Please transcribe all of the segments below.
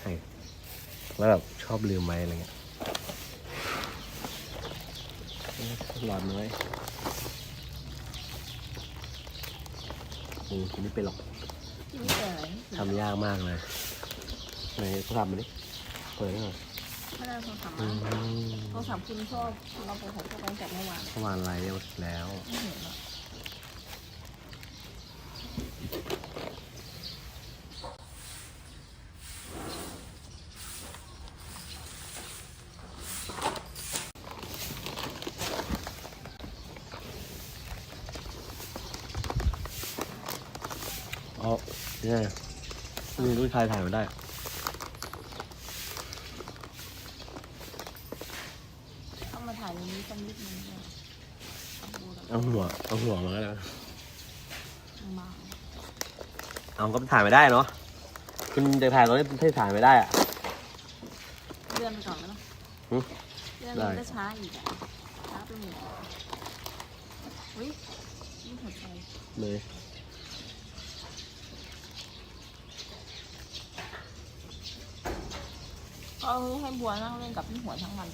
ใช่แล้วแบบชอบลืมไว้อะไรเงี้ยหลอดน้อยอืมคุณไม่เป็นหรอกไม่เจอทำยากมากเลยไหนโทรศัพท์มาดิเปิดได้หน่อยไม่ได้โทรศัพท์อืมามโทรศัพท์คุณชอบเราโทรศัพท์พวกนั้นจากเมื่อวานเมื่อวานไลฟ์แล้วไม่เห็นหรอกอ๋อ เนี่ยมีลูกชายถ่ายมาได้เอามาถ่ายตรงนี้สักนิดนึงเนี่ยดูแล้วเอาหัวเอาหัวมาก็ได้มาเอาก็ถ่ายไม่ได้เนาะคุณจะถ่ายรถให้ถ่ายไม่ได้อะ เลื่อนไปก่อนแล้วหึเลื่อนได้มันก็ช้าอีกอะช้าไปหมดอุ้ยนี่หัวใจเลย เอาให้บัวนั่งเล่นกับพี่หัวทั้งวัน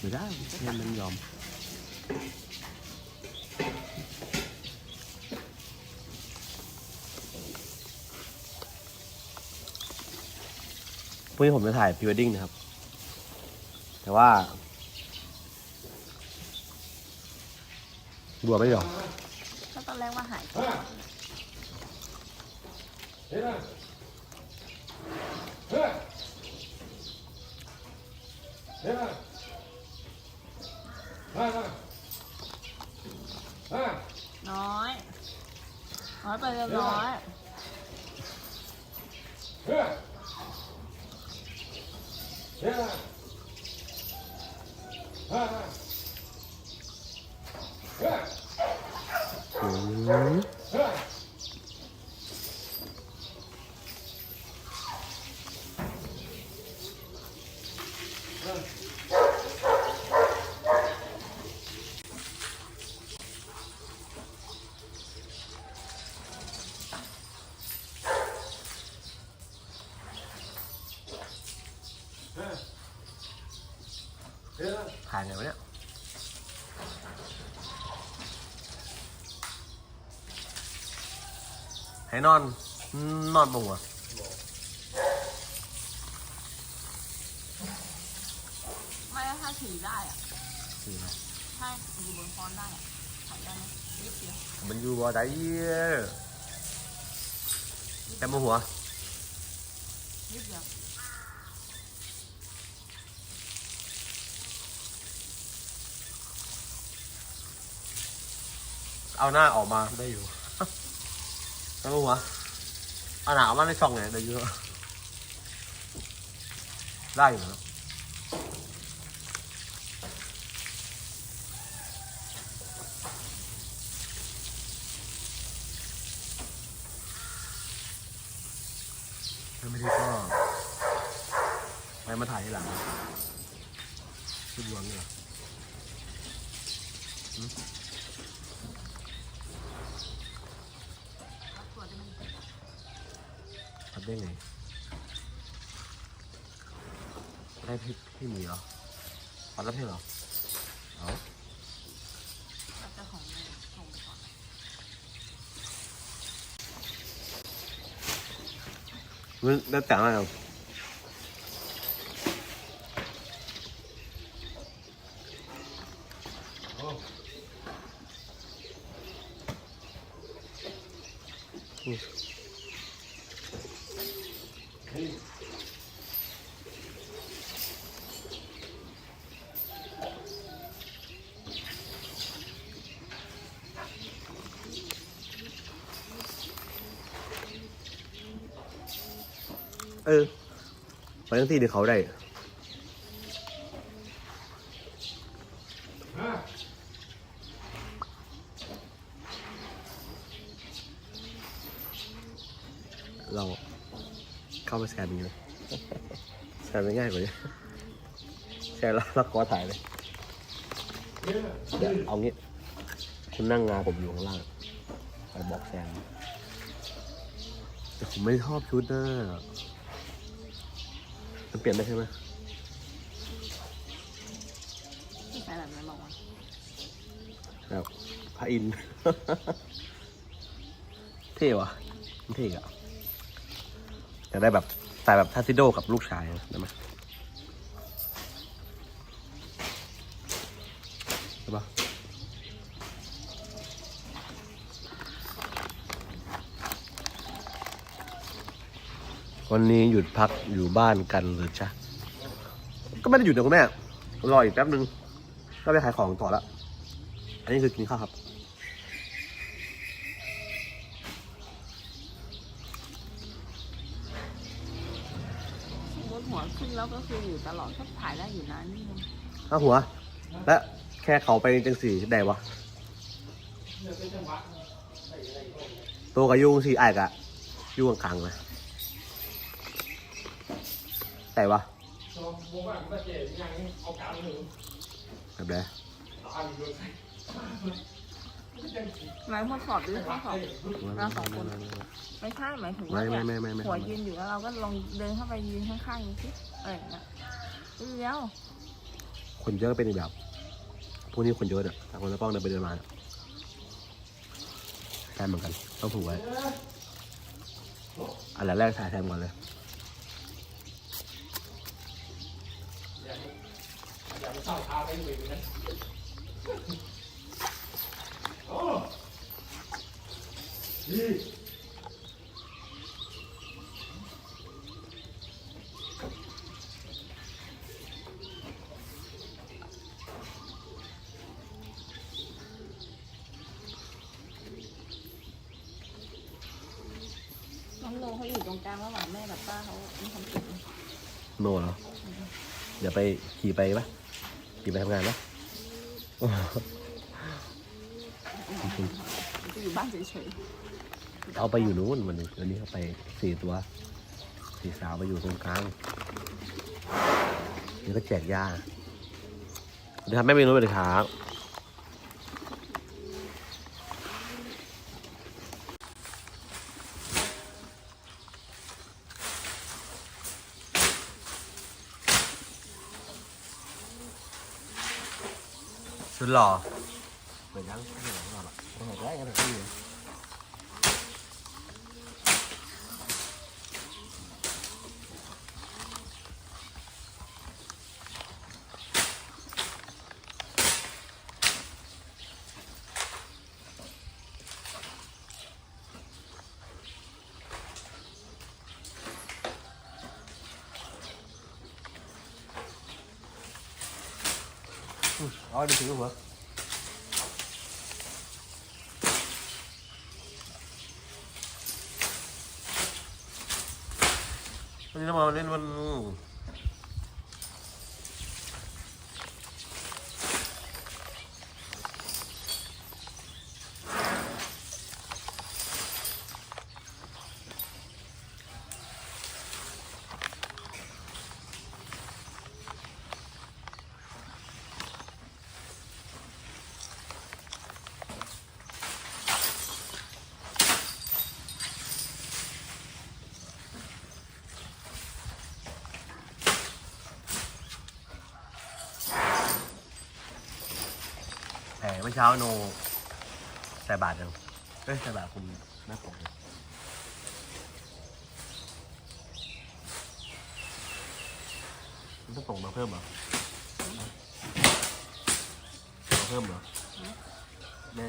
ไม่ได้ให้มันยอม พรุ่งนี้ผมจะถ่ายพรีเวดดิ้งนะครับ แต่ว่า บัวไม่ยอม ก็ตอนแรกว่าหาย ไปน้อย น้อยไปเรียบร้อย อืม ถ่ายไงวะเนี่ยให้นอน นอนบ่งวะไม่ถ้าถือได้อะคืออะไรถ้าอยู่บนฟอนต์ได้อะถ่ายได้ไหมนิดเดียวมันอยู่บ่ได้แต่มาหัว นิดเดียว เอาหน้าออกมาได้อยู่แต่มาหัวเอาหนาออกมาในช่องไงได้อยู่ได้อยู่นะถ้าไม่ได้ก็ไปมาถ่ายที่หลังชุดดวงนี่เหรอ รับตัวได้ไหม ทำ ได้ไงได้พี่พี่หมีเหรอขอรับพี่เหรอ เอารับเจ้าของเลยส่งไปก่อนมันได้แต่งอะไรอะ เออ ไปทั้งที่เดี๋ยวเขาได้เราเข้าไปแชร์นี้เลยแชร์ไม่ง่ายกว่านี้แชร์แล้วแล้วก็ถ่ายเลยเดี๋ยวเอางี้ คุณนั่งงาผมอยู่ข้างล่าง ไปบอกแซมแต่ผมไม่ชอบชุดนะ มันเปลี่ยนได้ใช่ไหมใส่แบบนั้นบอกว่าแบบพระอินทร์ เท่วะมันเท่อะอยากได้แบบใส่แบบทัสซิโดกับลูกชายนะได้ไหมใช่ปะ วันนี้หยุดพักอยู่บ้านกันหรือจ๊ะ ก็ไม่ได้หยุดนะคุณแม่ รออีกแป๊บนึง ก็ไปขายของต่อแล้วอันนี้คือกินข้าวครับสมมติหัวขึ้นแล้วก็คืออยู่ตลอดก็ถ่ายได้อยู่นะนี่นึงข้าหัว และแค่เขาไปจังสี่ได้วะตัวกับยุงสี่ไอ้ายกะยุงกลางๆนะ แต่วะแบบไหนหมายความสอบหรือข้อสอบเราสองคนไม่ใช่หมายถึงไม่ว่าไม่เนี่ยไม่ไม่ไม่หัวยืนอยู่แล้วเราก็ลองเดินเข้าไปยืนข้างๆดูสิอะไรอย่างเงี้ยเดียวคนเยอะก็เป็นอีกแบบพวกนี้คนเยอะอะแต่คนละป้องเดินไปเดินมาอะใช่เหมือนกันต้องถูกไว้อันดับแรกถ่ายแทนก่อนเลย น้องโนเขาอยู่ตรงกลางระหว่างแม่กับป้าเขามีความสุขโน่เหรอเดี๋ยวไปขี่ไปปะ ขี่ไปทำงานปะจะอยู่บ้านเฉยเอาไปอยู่นู้นวันนี้วันนี้เขาไปสี่ตัวสี่สาวไปอยู่ตรงกลางนี่ก็แจกยาเดี๋ยวทำแม่เมนูไปเลยครับ สุด Rồi đi thử luôn hả? Đi nó mà lên mình เช้าโนใส่บาทยังเอ้ยใส่บาทคุมหน้าปกเลยมันต้องส่งมาเพิ่มเหรอมาเพิ่มเหรอแม่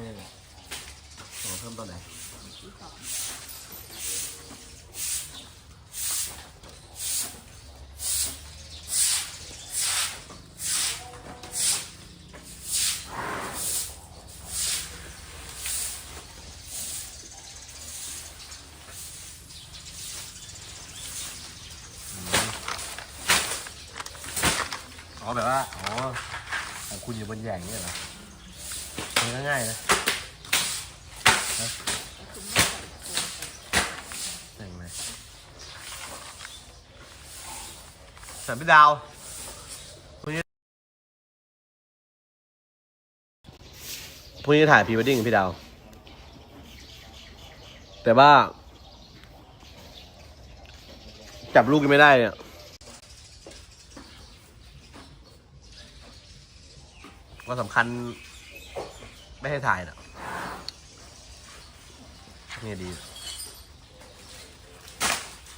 ส่งมาเพิ่มตอนไหน ๆที่สอง อ๋อ แบบว่าอ๋อของคุณอยู่บนใหญ่เนี่ยเหรอมันก็ง่ายนะแต่คุณไม่ใส่โคนใส่แต่งไหมสันพี่ดาวพรุ่งนี้พรุ่งนี้ถ่ายพรีเวดดิ้งพี่ดาว แต่ว่า จับลูกยังไม่ได้เนี่ย ก็สำคัญ ไม่ให้ถ่ายนะนี่ดี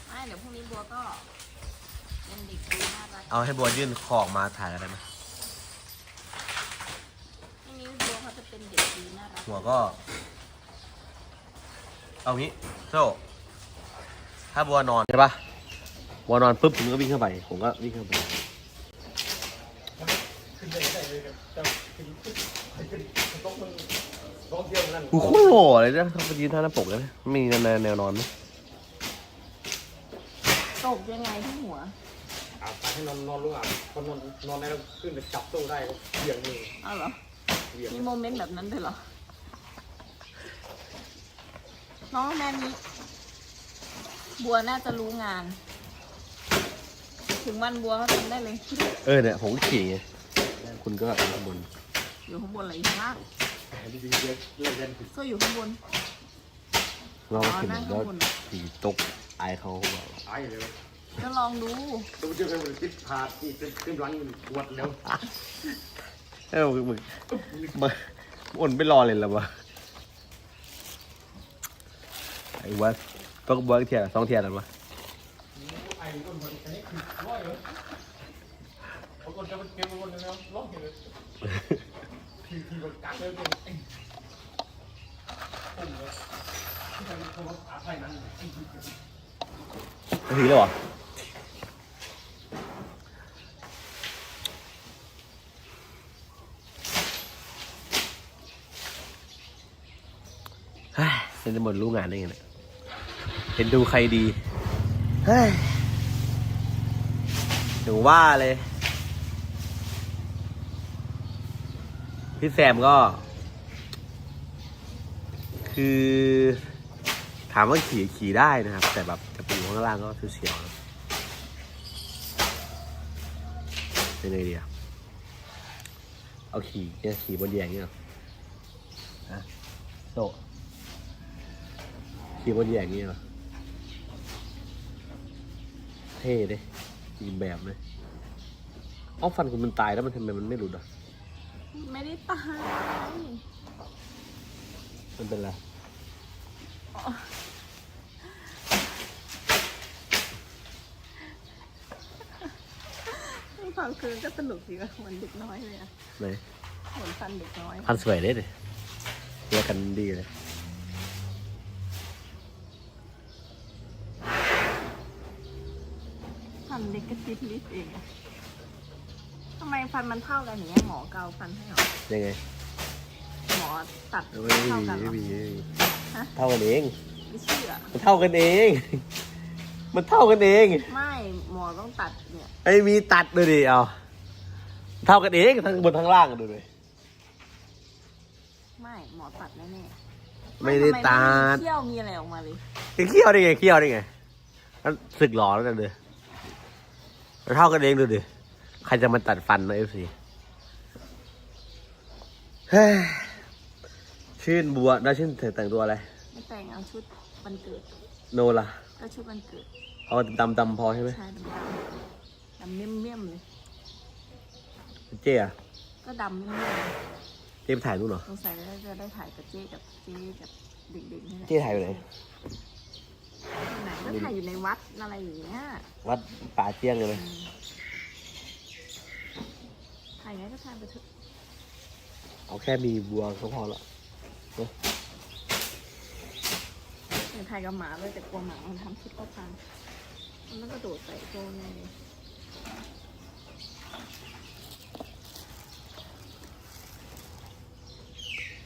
ไม่เดี๋ยวพรุ่งนี้บัวก็เป็นเด็กดีน่ารักเอาให้บัวยื่นคอออกมาถ่ายอะไรไหมพรุ่งนี้บัวเขาจะเป็นเด็กดีน่ารักหัวก็ เอางี้โซ่ถ้าบัวนอนใช่ปะบัวนอนปุ๊บผมก็วิ่งเข้าไป ผมก็วิ่งเข้าไป ขึ้นได้ได้เลยครับเจ้าขึ้นขึ้นขึ้นต้องมึงร้ องเที่ยวนั่นกูโคตรหล่อเลยนะเขาไปยืนท่าหน้าปกเลยนะมีแนวแนวนอนไหมตกยังไงที่หัว อาบไปให้นอนนอนรู้อะพอนอนนอนได้แล้วขึ้นไปจับตู้ได้ก็เบี่ยงมืออ้าวเหรอเบี่ยงมีโมเมนต์แบบนั้นด้วยเหรอ น้องแม่นี้ บัวน่าจะรู้งาน ถึงวันบัวเขาทำได้เลย เออเนี่ยผมก็ขี่ไงคุณก็อยู่ข้างบนอยู่ข้างบนอะไรอยู่ข้างล่างดีๆ เยอะเล่นเล่นผิดก็อยู่ข้างบน เราก็ขี่นั่งแล้วงบนขี่ตกอายเขาแบอกตายเลยก็ลองดู ดูเจอกันติดขาดที่ขึ้นขึ้นหลังปวดแล้วเออมึงมึงมึงอ่นไม่รอเลยเหรอวะไอ้วะต้องเบิร์กเทียร์สองเทียร์หรอวะไอ้คนมันอันนี้คือร้อยเลยบางคนจะเป็นเกมบางคนจะร้องเลย ทีทีมันกัดเลยเป็นไอ้ปุ่มเลยที่มันเขาอาศัยนั้นไอ้นาทีแล้วเหรอเฮ้ยจะหมดรู้งานได้ไงเนี่ยเห็นดูใครดี เฮ้ยถึงว่าเลย พี่แซมก็ คือ ถามว่าขี่ขี่ได้นะครับ แต่แบบจะไปอยู่ข้างล่างก็เสียวๆนะเป็นไงดีอะเอาขี่เนี่ยขี่บนแยงเนี่ยเหรอฮะโตขี่บนแยงเนี่ยเท่เลยอีกแบบเลยอ้าฟันคุณมันตายแล้วมันทำไมมันไม่หลุดอะ ไม่ได้ตายมันเป็นไรฟังคืนก็สนุกดีว่ะเหมือนเด็กน้อยเลยอะไหนเหมือนฟันเด็กน้อย พันสวยเลยดิเรียกกันดีเลย ฟันเด็กกระติดลิดเองอะ ทำไมฟันมันเท่ากันอย่างเงี้ยหมอเกาฟันให้เหรอยังไงหมอตัดไม่มีเท่ากันเหรไม่อมีไม่มีฮะ เท่ากันเอง ไม่เชื่อมันเท่ากันเอง มันเท่ากันเองไม่หมอต้องตัดเนี่ยไอ้มีตัดดูดิเอาเท่ากันเองทั้งบนทั้งล่างดูดิไม่หมอตัดแน่ๆไม่ได้ทำตัดเขี้ยวมีอะไรออกมาเลยจะเคี่ยวได้ไงเคี่ยวได้ไงมันสึกหล่อแล้วกันเลยมันเท่ากันเองดูดิ ใครจะมาตัดฟันนะเอฟซีชื่นบัวได้ชื่นเธอแต่งตัวอะไร ไม่แต่งเอาชุดวันเกิด โนล่ะก็ชุดวันเกิด เอาดำดำๆพอใช่ไหมชายดำๆดำเมี่ยมๆเลย เจ๊อะก็ดำเมี่ยมเจ๊ไปถ่ายรูปเหรอๆสงสัยจะได้ถ่ายกับเจ๊กับเจ๊กับเด็กๆนี่แหละเจ๊ถ่ายไปไหนไหนก็ถ่ายอยู่ในวัดอะไรอย่างเงี้ย วัดป่าเจียงเลยไหม ถ่ายไงก็ถ่ายไปเถอะเอาแค่มีบัวก็พอละอยากถ่ายกับหมาเลยแต่กลัวหมามันทำชุดเข้าพังมันต้องกระโดดใส่โจนเลย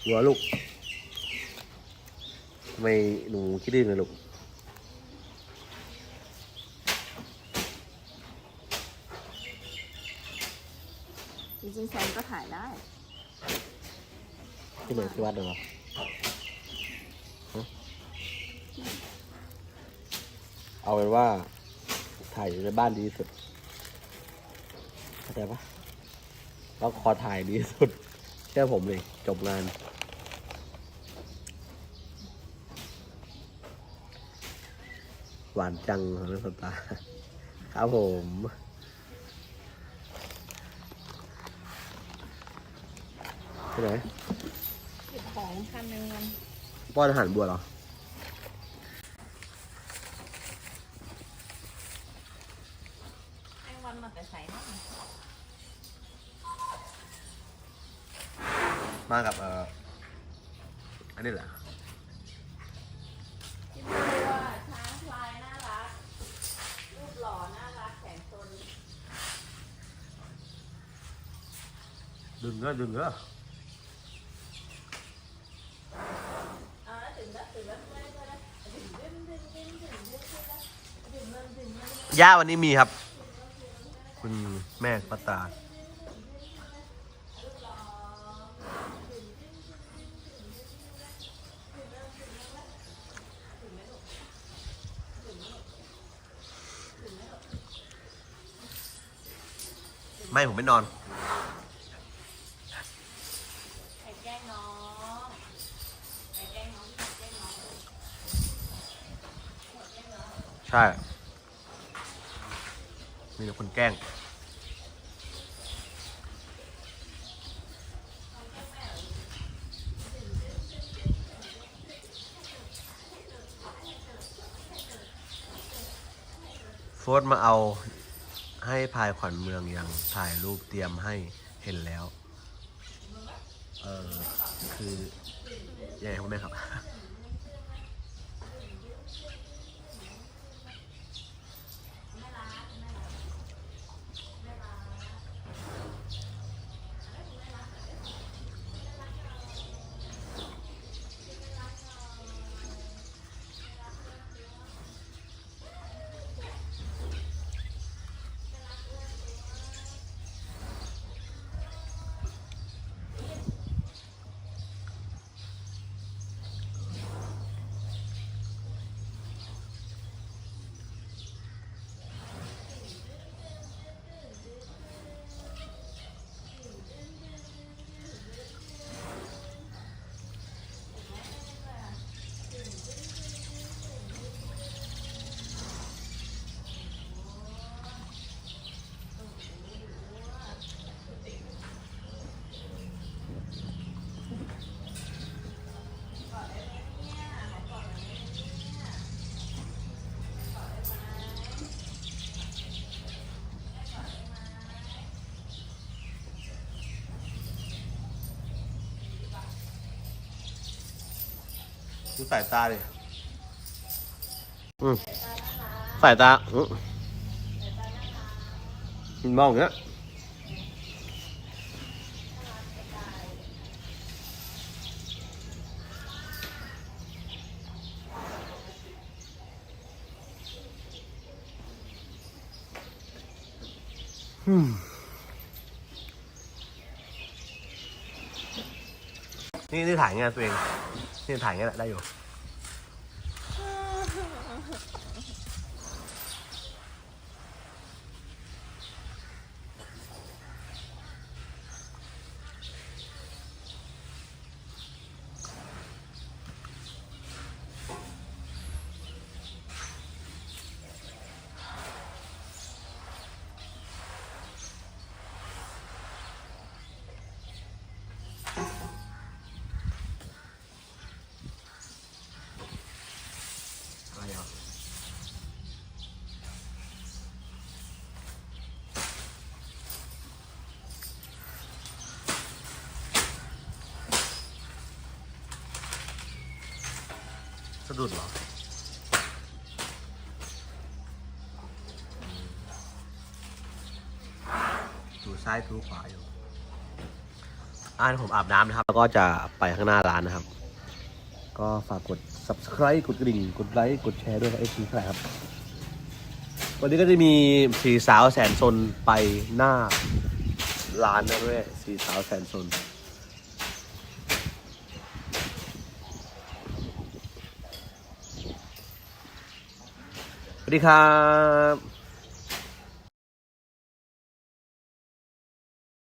บัวลูกทำไมหนูคิดดื้อเลยลูก จริงๆแซมก็ถ่ายได้ที่ไหนที่วัดเหรอฮะเอาเป็นว่า ถ่ายอยู่ในบ้านดีที่สุดเข้าใจปะเราขอถ่ายดีที่สุด แค่ผมเลยจบงานนหวานจังของน้องสตาร์ครับผม ไปไหนเก็บของคันหนึ่งมันป้อนอาหารบัวเหรอแมงวันมาแต่ใส่เนาะมากับเอ่ออันนี้แหละกินบัวช้างพลายน่ารัก รูปหล่อน่ารักแสนสนดึงก็ดึงก็เอ ย่าวันนี้มีครับ คุณแม่ปตาไม่ ผมไม่นอนใช่ มีแต่คนแกล้ง โฟร์มาเอาให้พายขวัญเมืองยังถ่ายรูปเตรียมให้เห็นแล้ว เออคือยังไงคุณแม่ครับ ดูสายตาดิอืมสายตาอืมมันมองอย่างเงี้ยอืมนี่นี่ถ่ายไงานตัวเอง นี่ถ่ายไงนแหละได้อยู่ะดุดเหรอถูซ้ายถูขวาอยู่อ่านผมอาบน้ำนะครับ แล้วก็จะไปข้างหน้าร้านนะครับ ก็ฝากกด subscribe กดกระดิ่ง กดไลค์ กดแชร์ด้วยนะไอซีครับ วันนี้ก็จะมีสีสาวแสนซนไปหน้าร้านนะด้วยสีสาวแสนซน สวัสดีครับ